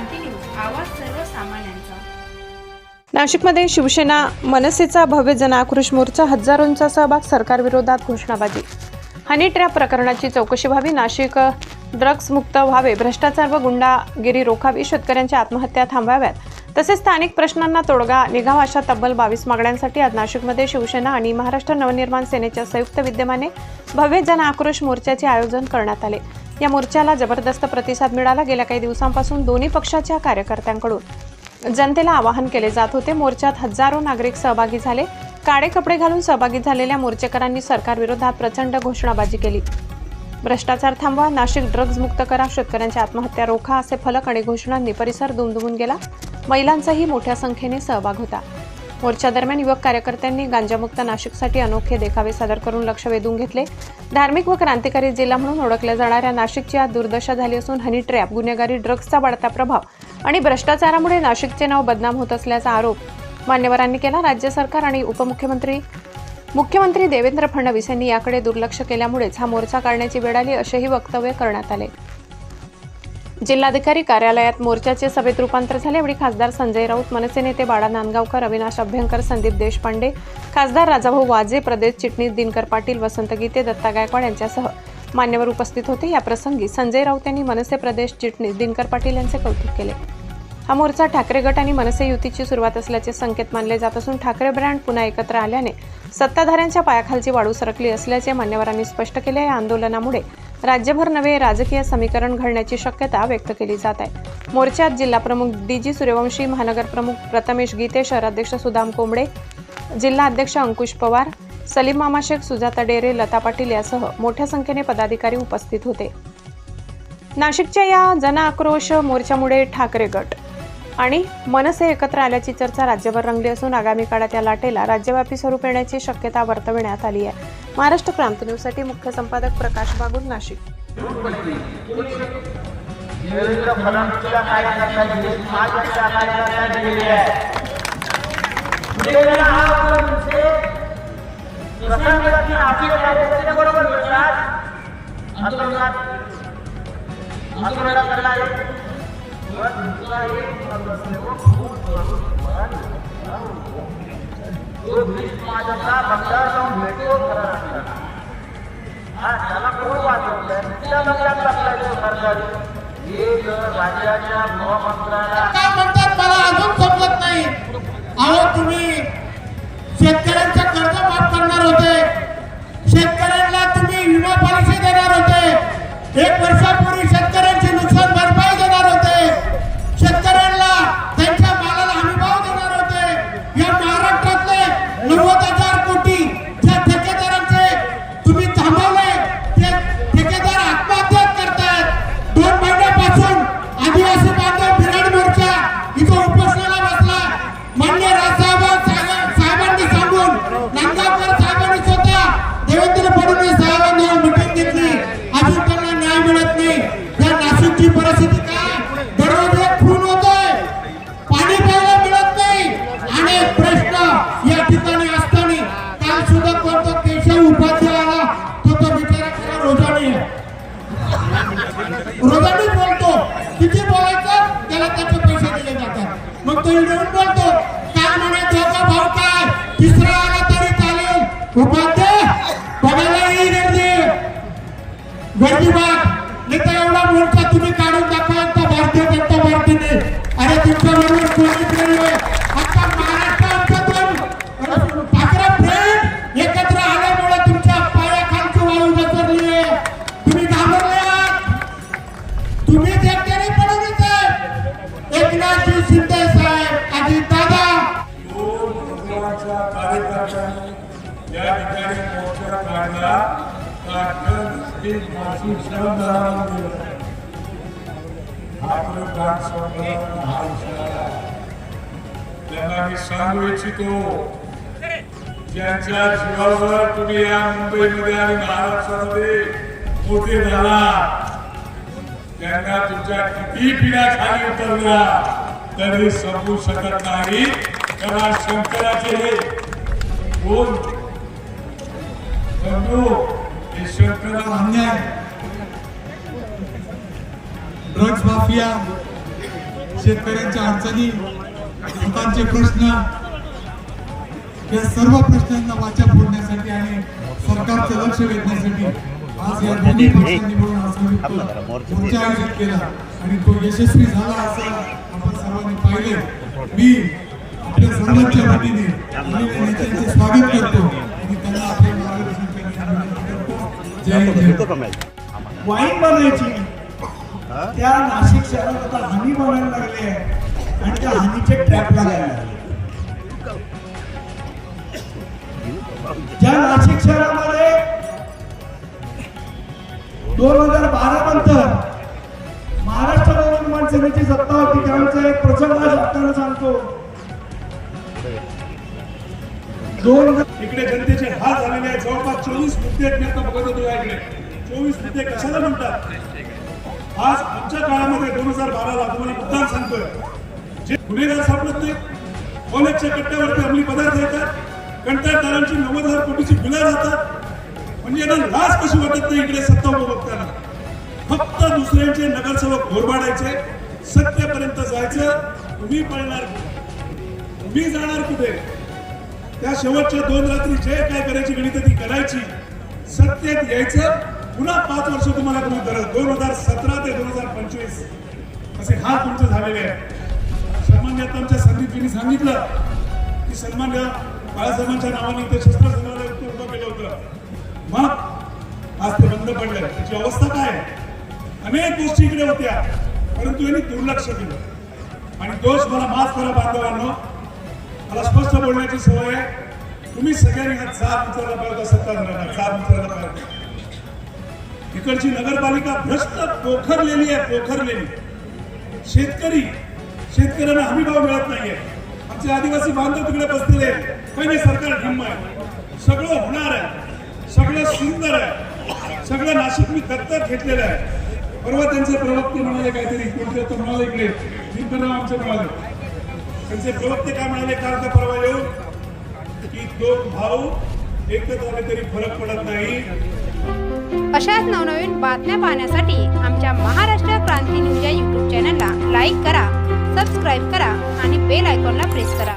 क्रांती news आवाज सर्वसामान्यांचा. नाशिकमध्ये शिवसेना मनसेचा भव्य जनाक्रोश मोर्चा हजारोंचा सहभाग सरकारविरोधात घोषणाबाजी. हनी ट्रॅप प्रकरणाची चौकशी व्हावी नाशिक ड्रग्ज मुक्त व्हावे भ्रष्टाचार व गुंडागिरी रोखावी शेतकऱ्यांच्या आत्महत्या थांबाव्यात तसेच स्थानिक प्रश्नांना तोडगा निघावा अशा तब्बल बावीस मागण्यांसाठी आज नाशिकमध्ये शिवसेना आणि महाराष्ट्र नवनिर्माण सेनेच्या संयुक्त विद्यमाने भव्य जन आक्रोश मोर्चाचे आयोजन करण्यात आले. या मोर्चाला जबरदस्त प्रतिसाद मिळाला. गेल्या काही दिवसांपासून दोन्ही पक्षाच्या कार्यकर्त्यांकडून जनतेला आवाहन केले जात होते. मोर्चात हजारो नागरिक सहभागी झाले. काळे कपडे घालून सहभागी झालेल्या मोर्चेकरांनी सरकारविरोधात प्रचंड घोषणाबाजी केली. भ्रष्टाचार थांबवा नाशिक ड्रग्ज मुक्त करा शेतकऱ्यांच्या आत्महत्या रोखा असे फलक आणि घोषणांनी परिसर दुमदुमून गेला. महिलांचाही मोठ्या संख्येने सहभाग होता. मोर्चादरम्यान युवक कार्यकर्त्यांनी गांजामुक्त नाशिकसाठी अनोखे देखावे सादर करून लक्ष वेधून घेतले. धार्मिक व क्रांतिकारी जिल्हा म्हणून ओळखल्या जाणाऱ्या नाशिकची आज दुर्दशा झाली असून हनी ट्रॅप गुन्हेगारी ड्रग्जचा वाढता प्रभाव आणि भ्रष्टाचारामुळे नाशिकचे नाव बदनाम होत असल्याचा आरोप मान्यवरांनी केला. राज्य सरकार आणि उपमुख्यमंत्री मुख्यमंत्री देवेंद्र फडणवीस यांनी याकडे दुर्लक्ष केल्यामुळेच हा मोर्चा काढण्याची वेळ आली असेही वक्तव्य करण्यात आले. जिल्हाधिकारी कार्यालयात मोर्चाचे सभेत रूपांतर झाले. यावेळी खासदार संजय राऊत मनसे नेते बाळा नांदगावकर अविनाश अभ्यंकर संदीप देशपांडे खासदार राजाभाऊ वाजे प्रदेश चिटणीस दिनकर पाटील वसंत गीते दत्ता गायकवाड यांच्यासह मान्यवर उपस्थित होते. या प्रसंगी संजय राऊत यांनी मनसे प्रदेश चिटणीस दिनकर पाटील यांचे कौतुक केले. हा मोर्चा ठाकरे गट आणि मनसे युतीची सुरुवात असल्याचे संकेत मानले जात असून ठाकरे ब्रँड पुन्हा एकत्र आल्याने सत्ताधाऱ्यांच्या पायाखालची वाढू सरकली असल्याचे मान्यवरांनी स्पष्ट केले. या आंदोलनामुळे राज्यभर नवे राजकीय समीकरण घडण्याची शक्यता व्यक्त केली जात आहे. मोर्चात जिल्हाप्रमुख डी जी सूर्यवंशी महानगरप्रमुख प्रथमेश गीते शहराध्यक्ष सुदाम कोंबडे जिल्हा अध्यक्ष अंकुश पवार सलीम मामा शेख सुजाता डेरे लता पाटील यासह मोठ्या संख्येने पदाधिकारी उपस्थित होते. नाशिकच्या या जन आक्रोश मोर्चामुळे ठाकरे गट आणि मनसे एकत्र आल्याची चर्चा राज्यभर रंगली असून आगामी काळात या लाटेला राज्यव्यापी स्वरूप येण्याची शक्यता वर्तविण्यात आली आहे. महाराष्ट्र क्रांती न्यूजसाठी मुख्य संपादक प्रकाश बागुल नाशिक. देवेंद्र फडणवीसच्या कार्यकर्त्यांनी दिलेली आहे बरोबर आंदोलनात आहे पण तुमचा एक मतदार जाऊन भेटतो खरा असताना हा त्याला कोण आहे त्या लक्षात टाकलाय सरकारी हे जर राज्याच्या गृहमंत्र्याला म्हणतात? मला अजून समजत त्याला त्याचे पैसे दिले जातात. मग तो येऊन बोलतो काय म्हणे दोघा भाऊ काय? तिसरा आला तरी चालेल. उपाध्याय बघायला गर्दी. गर्दी या ठिकाणी काढला आपलं हा त्यांना मी सांगू इच्छितो ज्यांच्या जीवावर तुम्ही या मुंबईमध्ये आणि महाराष्ट्रामध्ये मोठे झाला त्यांना तुमच्या किती पिढ्या खाली उतरल्या तरी समजू शकत नाही. शंकराचे हे कोण बंधू हे शंकरा अन्याय. ड्रग्ज माफिया शेतकऱ्यांच्या अडचणी हातांचे प्रश्न या सर्व प्रश्नांना वाचा फोडण्यासाठी आणि सरकारचं लक्ष वेधण्यासाठी आज या दोन्ही पक्षांनी मिळून मोर्चा आयोजित केला आणि तो यशस्वी झाला असं आपण सर्वांनी पाहिले. मी आपल्या सर्वांच्या वतीने स्वागत करतो आणि त्यांना आपले वाईन बनायची त्या नाशिक शहरात आता हानी बनायला लागली आहे. आणि त्या हानीचे ट्रॅप लागायला लागले ज्या नाशिक शहरामध्ये दोन हजार बारा नंतर महाराष्ट्र नवनिर्माण सेनेची सत्ता होती त्यावेळेचा एक आपल्याला सांगतो. दोन हजार इकडे जनतेचे हाल झालेले आहेत जवळपास चोवीस मुद्दे आहेत मी आता बघत होतो या इकडे चोवीस मुद्दे कशाला म्हणतात? आज आमच्या काळामध्ये दोन हजार बाराला तुम्हाला मुद्दाम सांगतोय. जे गुन्हेगार सापडत नाही कॉलेजच्या कट्ट्यावरती अंमली पदार्थ येतात कंत्राटदारांची नव्वद हजार कोटीची बिलं जातात म्हणजे यांना लाच कशी वाटत नाही इकडे सत्ता उपभोगताना फक्त दुसऱ्यांचे नगरसेवक घोरबाडायचे सत्तेपर्यंत जायचं तुम्ही पळणार मी जाणार कुठे? त्या शेवटच्या दोन रात्री जे काय करायची गणित ती करायची. सत्तेत यायचं. पुन्हा पाच वर्ष तुम्हाला तुम्ही करत दोन हजार सतरा ते दोन हजार पंचवीस. असे हा तुमचे झालेले आहे सन्मान आता आमच्या संदीपजींनी सांगितलं की सन्मान्य बाळासाहेबांच्या नावाने ते शस्त्र संग्रहालय उभं केलं होतं. मग आज ते बंद पडलं त्याची अवस्था काय आहे? अनेक गोष्टी इकडे होत्या. परंतु यांनी दुर्लक्ष केलं. आणि दोष मला माफ करा बांधवांनो. मला स्पष्ट बोलण्याची सवय आहे. तुम्ही सगळ्यांनी जात जाब उचलला पाहिजे सत्ताधाऱ्यांना जात उचलला पाहिजे इकडची नगरपालिका भ्रष्ट पोखरलेली आहे पोखरलेली. शेतकरी शेतकऱ्यांना हमी भाव मिळत नाहीये. आमचे आदिवासी बांधव तिकडे बसलेले आहेत. पहिले सरकार ढिम्म आहे. सगळं होणार आहे. सगळं सुंदर आहे. सगळं नाशिक मी दत्तक घेतलेलं आहे. परवा त्यांचे प्रवक्ते म्हणाले काहीतरी कोणते तर म्हणाले इकडे. भीमराव आमचे म्हणाले त्यांचे प्रवक्ते काय म्हणाले काल का परवा येऊन की दोन भाऊ एकत्र आले तरी फरक पडत नाही. अशाच नवनवीन बातम्या पाहण्यासाठी आमच्या महाराष्ट्र क्रांती न्यूज या यूट्यूब चॅनलला लाईक करा सबस्क्राईब करा आणि बेल आयकॉनला प्रेस करा.